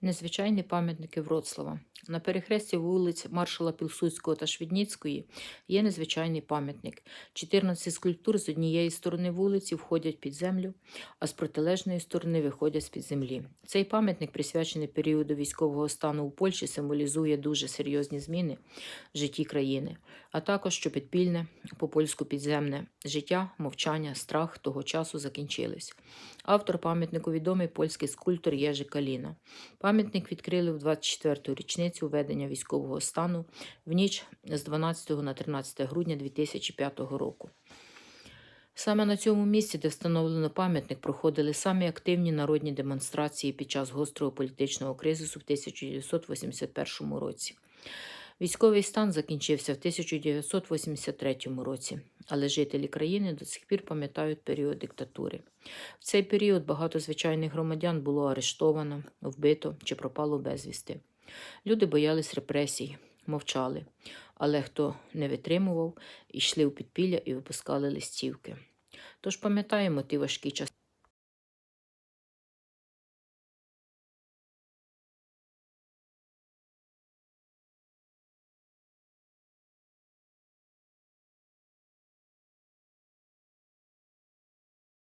Незвичайні пам'ятники Вроцлава. На перехресті вулиць маршала Пілсудського та Швідніцької є незвичайний пам'ятник. 14 скульптур з однієї сторони вулиці входять під землю, а з протилежної сторони виходять з-під землі. Цей пам'ятник, присвячений періоду військового стану у Польщі, символізує дуже серйозні зміни в житті країни, а також що підпільне, по-польську підземне життя, мовчання, страх того часу закінчились. Автор пам'ятнику відомий польський скульптор Єжи Каліна. Пам'ятник відкрили в 24-ту річницю введення військового стану в ніч з 12 на 13 грудня 2005 року. Саме на цьому місці, де встановлено пам'ятник, проходили самі активні народні демонстрації під час гострого політичного кризису в 1981 році. Військовий стан закінчився в 1983 році, але жителі країни до сих пір пам'ятають період диктатури. В цей період багато звичайних громадян було арештовано, вбито чи пропало безвісти. Люди боялись репресій, мовчали, але хто не витримував, йшли у підпілля і випускали листівки. Тож пам'ятаємо ті важкі часи.